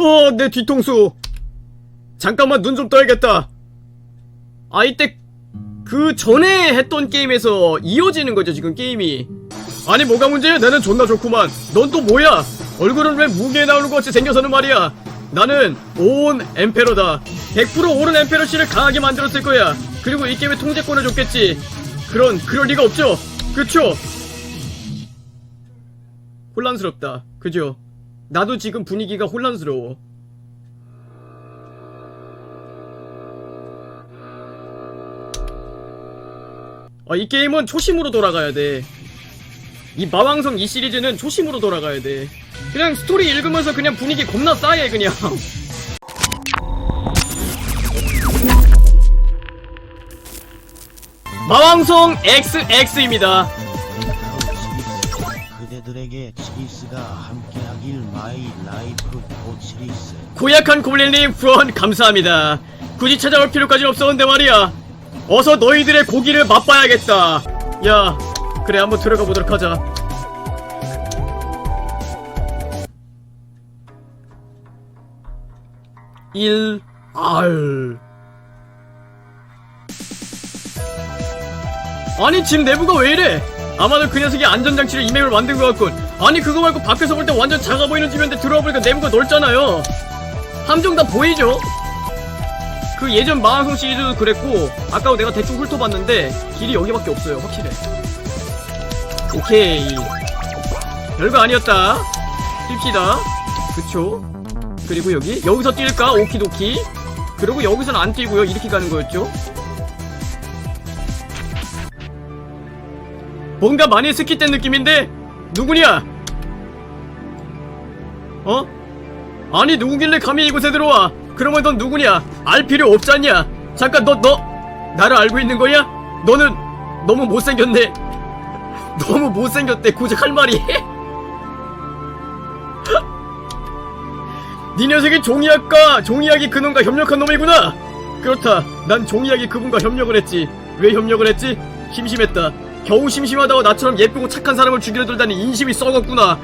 어, 내 뒤통수. 잠깐만 눈 좀 떠야겠다. 아, 이때 그 전에 했던 게임에서 이어지는 거죠, 지금 게임이. 아니, 뭐가 문제야? 나는 존나 좋구만. 넌 또 뭐야? 얼굴은 왜 무게에 나오는 것 같이 생겨서는 말이야. 나는 온 엠페로다. 100% 오른 엠페로 씨를 강하게 만들었을 거야. 그리고 이 게임의 통제권을 줬겠지. 그런, 그럴 리가 없죠? 그쵸? 혼란스럽다. 그죠? 나도 지금 분위기가 혼란스러워. 아, 이 게임은 초심으로 돌아가야 돼. 이 마왕성 이 시리즈는 초심으로 돌아가야 돼. 그냥 스토리 읽으면서 그냥 분위기 겁나 싸해, 그냥. 마왕성 XX입니다. 그대들에게 치리스가 함께하길 마이 라이프 고치리스 고약한 고블린님 후원 감사합니다. 굳이 찾아올 필요까진 없었는데 말이야. 어서 너희들의 고기를 맛봐야겠다. 야, 그래 한번 들어가 보도록 하자. 일 알. 아니 집 내부가 왜 이래? 아마도 그 녀석이 안전장치를 이맵을 만든 것 같군. 아니 그거 말고 밖에서 볼 때 완전 작아 보이는 집인데 들어와 보니까 내부가 넓잖아요. 함정 다 보이죠? 그 예전 마왕성 시리즈도 그랬고 아까 내가 대충 훑어봤는데 길이 여기밖에 없어요 확실해. 오케이. 별거 아니었다. 뜁시다. 그쵸? 그리고 여기 여기서 뛸까? 오키도키? 그리고 여기선 안 뛰고요 이렇게 가는 거였죠 뭔가 많이 스킵된 느낌인데? 누구냐? 어? 아니 누구길래 감히 이곳에 들어와? 그러면 넌 누구냐? 알 필요 없잖냐? 잠깐 너 너 나를 알고 있는 거야? 너는 너무 못생겼네. 너무 못생겼대 고작 할 말이. 네 녀석이 종이학과 종이학이 그놈과 협력한 놈이구나. 그렇다. 난 종이학이 그분과 협력을 했지. 왜 협력을 했지? 심심했다 겨우 심심하다고 나처럼 예쁘고 착한 사람을 죽이려 들다니 인심이 썩었구나.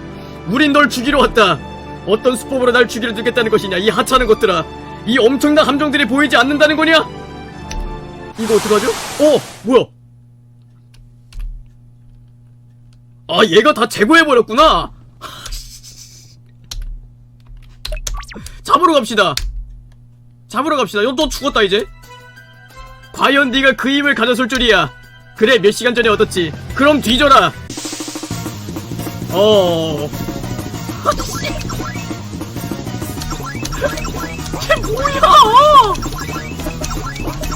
우린 널 죽이러 왔다. 어떤 수법으로 날 죽이려 들겠다는 것이냐? 이 하찮은 것들아. 이 엄청난 함정들이 보이지 않는다는 거냐? 이거 어떡하죠? 어 뭐야? 아 얘가 다 제거해버렸구나. 잡으러 갑시다. 잡으러 갑시다. 너, 너 죽었다 이제. 과연 네가 그 힘을 가졌을 줄이야 그래 몇 시간 전에 얻었지. 그럼 뒤져라. 어. 걔 뭐야?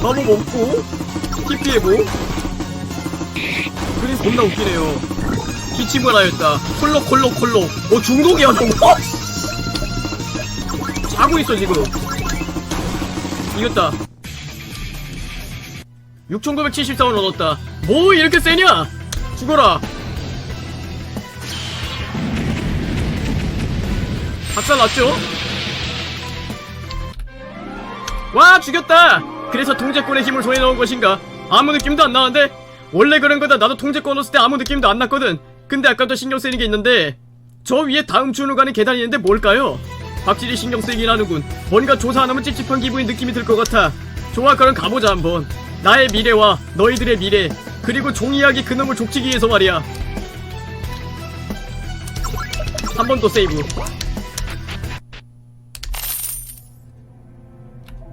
나무 먹고? TP해보? 그림 겁나 웃기네요. 기침을 하였다. 콜록 콜록 콜록 어 중독이야 저거. 자고 있어 지금. 이겼다. 6973원 얻었다 뭐 이렇게 세냐? 죽어라. 박살 났죠? 와 죽였다! 그래서 통제권의 힘을 손에 넣은 것인가? 아무 느낌도 안 나는데? 원래 그런 거다. 나도 통제권 넣었을 때 아무 느낌도 안 났거든. 근데 아까부터 신경 쓰이는 게 있는데 저 위에 다음 주로 가는 계단이 있는데 뭘까요? 확실히 신경 쓰이긴 하는군. 뭔가 조사 안 하면 찝찝한 기분이 느낌이 들 것 같아. 좋아 그럼 가보자 한번. 나의 미래와 너희들의 미래 그리고 종이야기 그놈을 족치기 위해서 말이야. 한 번 더 세이브.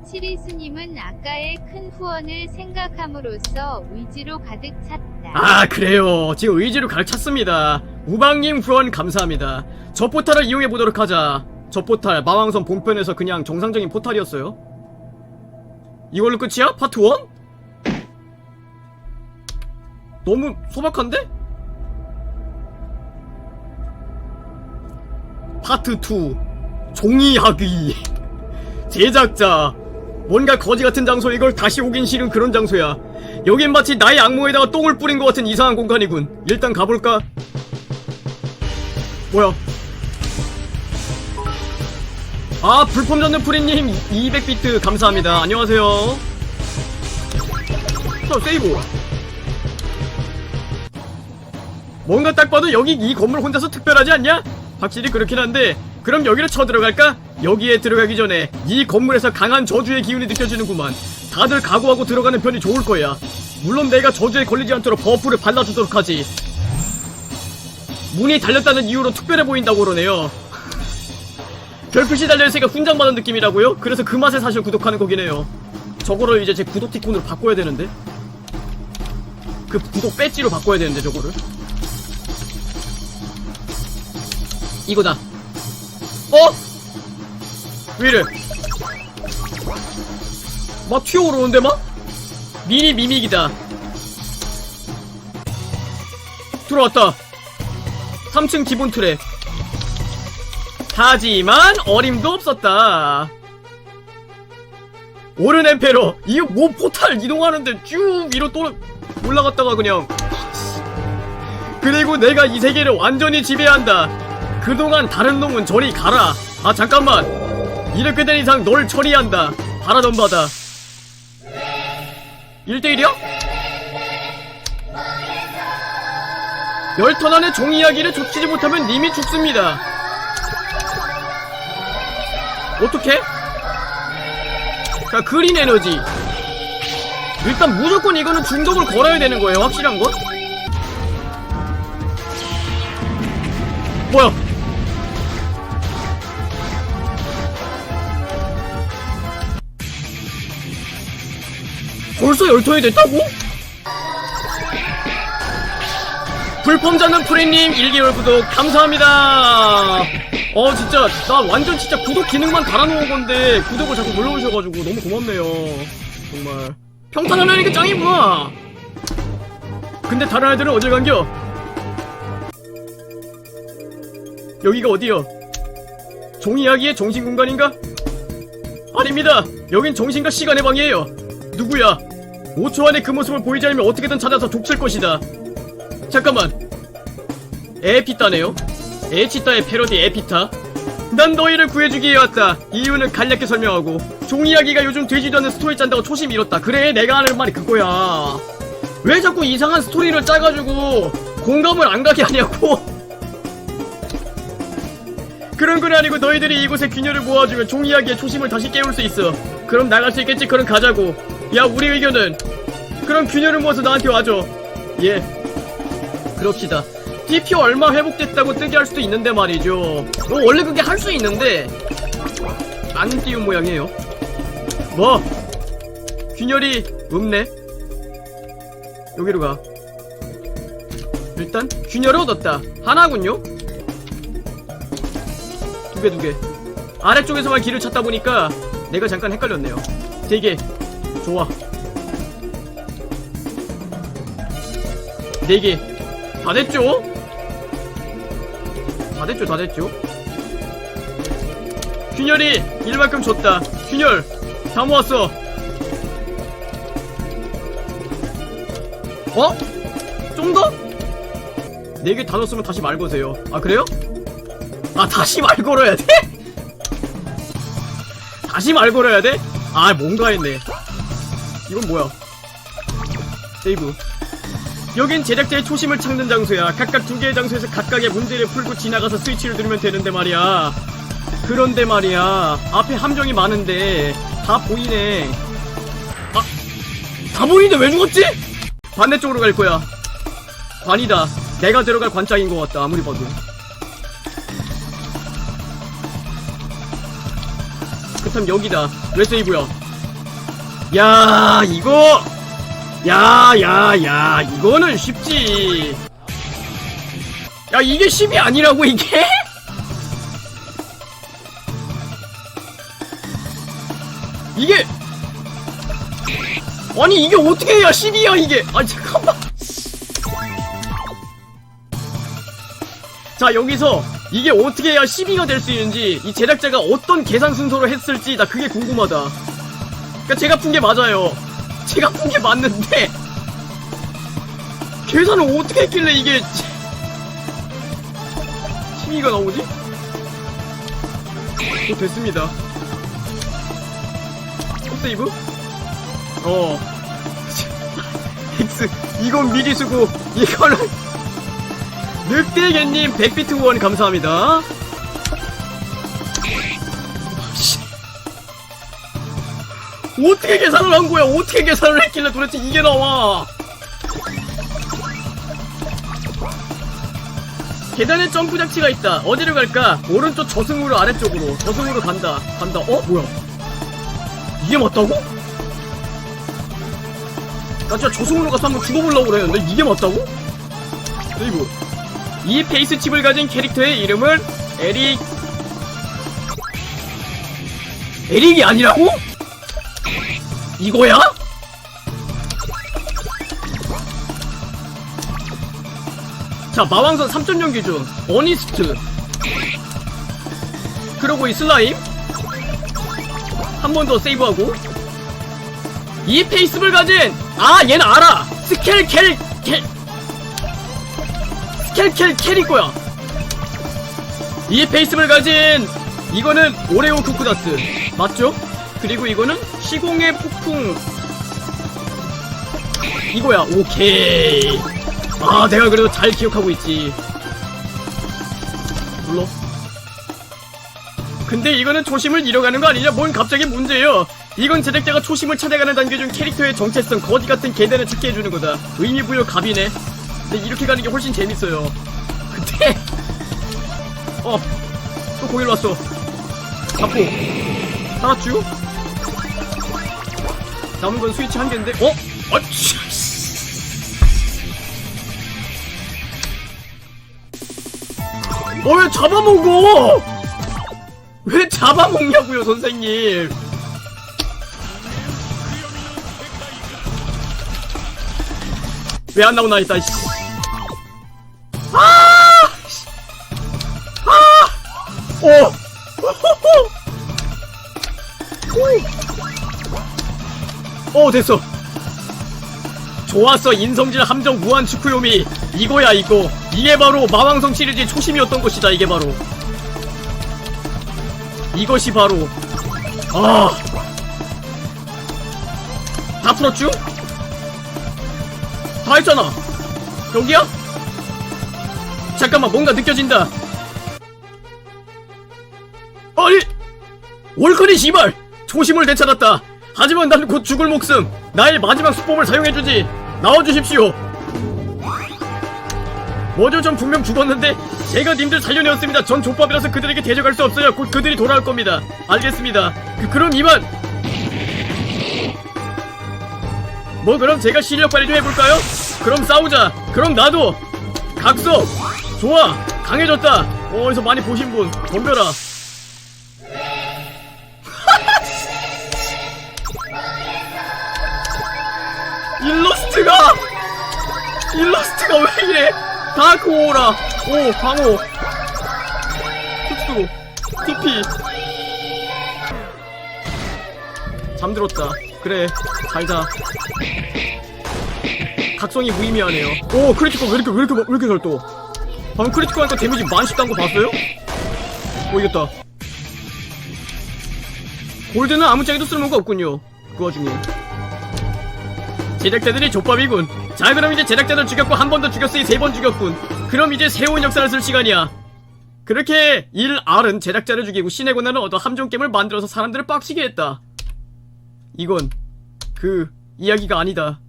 시리스님은 아까의 큰 후원을 생각함으로써 의지로 가득 찼다. 아 그래요. 지금 의지로 가득 찼습니다. 우방님 후원 감사합니다. 저 포탈을 이용해 보도록 하자. 저 포탈 마왕선 본편에서 그냥 정상적인 포탈이었어요? 이걸로 끝이야? 파트 1? 너무 소박한데? 파트 2 종이 하기. 제작자. 뭔가 거지 같은 장소 이걸 다시 오긴 싫은 그런 장소야. 여긴 마치 나의 악몽에다가 똥을 뿌린 것 같은 이상한 공간이군. 일단 가볼까? 뭐야? 아 불품 잡는 프리님 200비트 감사합니다. 안녕하세요. 자 세이브 뭔가 딱 봐도 여기 이 건물 혼자서 특별하지 않냐? 확실히 그렇긴 한데 그럼 여기로 쳐들어갈까? 여기에 들어가기 전에 이 건물에서 강한 저주의 기운이 느껴지는구만. 다들 각오하고 들어가는 편이 좋을 거야. 물론 내가 저주에 걸리지 않도록 버프를 발라주도록 하지. 문이 달렸다는 이유로 특별해 보인다고 그러네요. 별빛이 달려있으니까 훈장받은 느낌이라고요? 그래서 그 맛에 사실 구독하는 거긴 해요. 저거를 이제 제 구독 티콘으로 바꿔야 되는데? 그 구독 배지로 바꿔야 되는데 저거를 이거다. 어? 왜 이래 막 튀어오르는데 막? 미니 미믹이다. 들어왔다. 3층 기본 트랩 하지만 어림도 없었다. 오른 엠페로 이거 뭐 포탈 이동하는데 쭉 위로 또 올라갔다가 그냥. 그리고 내가 이 세계를 완전히 지배한다 그동안 다른 놈은 저리 가라. 아 잠깐만. 이렇게 된 이상 널 처리한다. 바라던 바다. 1대1이야? 열턴 안에 종 이야기를 족치지 못하면 님이 죽습니다. 어떻게? 자 그린 에너지. 일단 무조건 이거는 중독을 걸어야 되는 거예요 확실한 건? 뭐야 벌써 열턴이 됐다고? 불펌 잡는 프리님 1개월 구독 감사합니다. 어 진짜 나 완전 진짜 구독 기능만 달아놓은 건데 구독을 자꾸 눌러주셔가지고 너무 고맙네요. 정말. 평탄하려니까 짱이구나. 근데 다른 아이들은 어딜 간겨? 여기가 어디요? 종이야기의 정신공간인가? 아닙니다. 여긴 정신과 시간의 방이에요. 누구야 5초 안에 그 모습을 보이지 않으면 어떻게든 찾아서 족칠 것이다. 잠깐만. 에피타네요? 에치타의 패러디 에피타? 난 너희를 구해주기 위해 왔다. 이유는 간략히 설명하고. 종이야기가 요즘 되지도 않는 스토리 짠다고 초심 잃었다. 그래 내가 하는 말이 그거야. 왜 자꾸 이상한 스토리를 짜가지고 공감을 안 가게 하냐고. 그런 건 아니고 너희들이 이곳에 균열을 모아주면 종이야기의 초심을 다시 깨울 수 있어. 그럼 나갈 수 있겠지? 그럼 가자고 야 우리 의견은 그럼 균열을 모아서 나한테 와줘. 예. 그럽시다. DP 얼마 회복됐다고 뜨게 할 수도 있는데 말이죠. 뭐 원래 그게 할 수 있는데 안 띄운 모양이에요. 뭐? 균열이 없네. 여기로 가. 일단 균열을 얻었다. 하나군요. 두 개 두개. 아래쪽에서만 길을 찾다 보니까 내가 잠깐 헷갈렸네요. 되게 좋아 네개 다 됐죠? 다 됐죠, 다 됐죠? 균열이 일만큼 줬다. 균열, 다 모았어. 어? 좀 더? 네개다 넣었으면 다시 말 거세요. 아, 그래요? 아, 다시 말 걸어야 돼? 다시 말 걸어야 돼? 아, 뭔가 했네. 이건 뭐야? 세이브. 여긴 제작자의 초심을 찾는 장소야. 각각 두 개의 장소에서 각각의 문제를 풀고 지나가서 스위치를 누르면 되는데 말이야. 그런데 말이야. 앞에 함정이 많은데 다 보이네. 아, 다 보이는데 왜 죽었지? 반대쪽으로 갈 거야. 관이다. 내가 들어갈 관짝인 것 같다. 아무리 봐도. 그렇다면 여기다. 레세이브야. 야, 이거 야, 야, 야, 이거는 쉽지. 야, 이게 10이 아니라고, 이게? 이게, 아니, 이게 어떻게 해야 10이야, 이게? 아, 잠깐만. 자, 여기서, 이게 어떻게 해야 12가 될 수 있는지, 이 제작자가 어떤 계산 순서로 했을지, 나 그게 궁금하다. 그니까 제가 푼 게 맞아요. 제가 푼 게 맞는데 계산을 어떻게 했길래 이게 심의가 나오지? 또 됐습니다 세이브? 어 X 이건 미리 쓰고 이거는 늑대개님 100비트 후원 감사합니다. 어떻게 계산을 한 거야? 어떻게 계산을 했길래 도대체 이게 나와? 계단에 점프 장치가 있다. 어디로 갈까? 오른쪽 저승으로 아래쪽으로. 저승으로 간다. 간다. 어? 뭐야? 이게 맞다고? 나 진짜 저승으로 가서 한번 죽어보려고 그랬는데 이게 맞다고? 그리고 이 페이스 칩을 가진 캐릭터의 이름은 에릭 에릭이 아니라고? 이거야? 자 마왕선 3.0 기준 어니스트. 그리고 이 슬라임? 한 번 더 세이브하고. 이 페이스를 가진 아 얘는 알아. 스켈 켈 켈. 스켈 켈 켈일 거야. 이 페이스를 가진 이거는 오레오 쿠쿠다스. 맞죠? 그리고 이거는 시공의 폭풍. 이거야. 오케이. 아 내가 그래도 잘 기억하고 있지. 불러. 근데 이거는 초심을 잃어가는 거 아니냐? 뭔 갑자기 문제예요? 이건 제작자가 초심을 찾아가는 단계 중 캐릭터의 정체성 거지 같은 계단을 찾게 해주는 거다. 의미 부여 갑이네. 근데 이렇게 가는 게 훨씬 재밌어요. 근데 어또 거기로 왔어. 잡고 살았쥬 남은 건 스위치 한 개인데 어? 아치 어 왜 잡아먹어 왜 잡아먹냐고요 선생님 왜 안 나오나 했다 씨. 아! 씨. 아! 오! 오! 오 됐어 좋았어 인성질 함정 무한 축구요미 이거야 이거 이게 바로 마왕성 시리즈의 초심이었던 것이다 이게 바로 이것이 바로 아. 다 풀었쥬? 다 했잖아. 여기야? 잠깐만 뭔가 느껴진다. 아니 월커니 시발 초심을 되찾았다. 하지만 난 곧 죽을 목숨. 나의 마지막 수법을 사용해주지. 나와주십시오. 뭐죠? 전 분명 죽었는데 제가 님들 살려내었습니다. 전 족밥이라서 그들에게 대적할 수 없어요. 곧 그들이 돌아올 겁니다. 알겠습니다. 그, 그럼 이만. 뭐 그럼 제가 실력 발휘 좀 해볼까요? 그럼 싸우자. 그럼 나도. 각서. 좋아. 강해졌다. 어, 어디서 많이 보신 분 덤벼라. 일러스트가 일러스트가 왜 이래? 다크 오라, 오 방어, 특수, TP. 잠들었다. 그래, 잘자. 각성이 무의미하네요. 오 크리티컬 왜 이렇게 왜 이렇게 왜 이렇게 잘 떠? 방금 크리티컬 하니까 데미지 만씩 딴거 봤어요? 오 이겼다. 골드는 아무 짝에도 쓸모가 없군요. 그 와중에. 제작자들이 족밥이군. 자 그럼 이제 제작자들 죽였고 한 번 더 죽였으니 세 번 죽였군. 그럼 이제 새로운 역사를 쓸 시간이야. 그렇게 1R은 제작자를 죽이고 신의 권한을 얻어 함정 게임을 만들어서 사람들을 빡치게 했다. 이건 그 이야기가 아니다.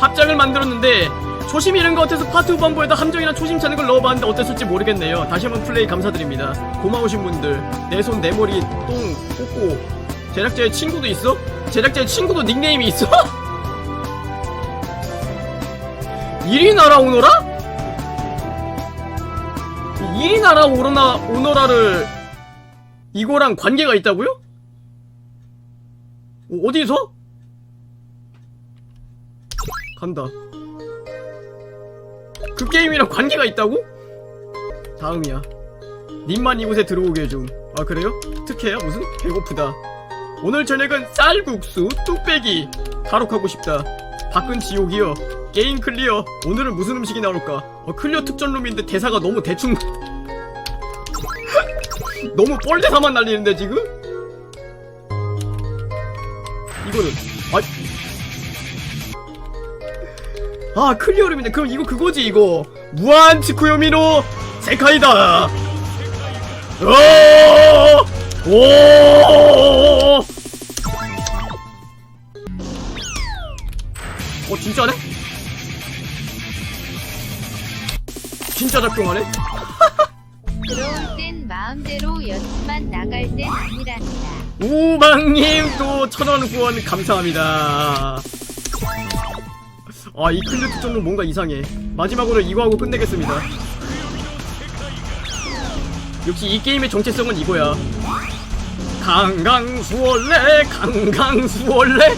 합작을 만들었는데 초심 잃은 것 같아서 파트 후반부에다 함정이나 초심 찾는 걸 넣어봤는데 어땠을지 모르겠네요. 다시 한번 플레이 감사드립니다. 고마우신 분들 내 손 내 머리 똥 꼬꼬 제작자의 친구도 있어? 제작자의 친구도 닉네임이 있어? 이리 날아오너라? 이리 날아오르나 오너라를 이거랑 관계가 있다고요? 어, 어디서? 간다. 그 게임이랑 관계가 있다고? 다음이야. 님만 이곳에 들어오게 해줌. 아 그래요? 특혜야 무슨? 배고프다. 오늘 저녁은 쌀국수 뚝배기. 탈옥하고 싶다. 밖은 지옥이여. 게임 클리어. 오늘은 무슨 음식이 나올까? 어, 클리어 특전룸인데 대사가 너무 대충. 너무 뻘대사만 날리는데 지금? 이거는 아 아 클리어룸이네 그럼 이거 그거지 이거 무한 치쿠요미노 세카이다 어! 오! 오! 어 진짜네? 진짜 작동하네? 들어올 땐 마음대로였지만 나갈 땐 아니란다. 우방님 또 천원 후원 감사합니다. 아 이 클리어 특전은 뭔가 이상해. 마지막으로 이거 하고 끝내겠습니다. 역시 이 게임의 정체성은 이거야. 강강수월래 강강수월래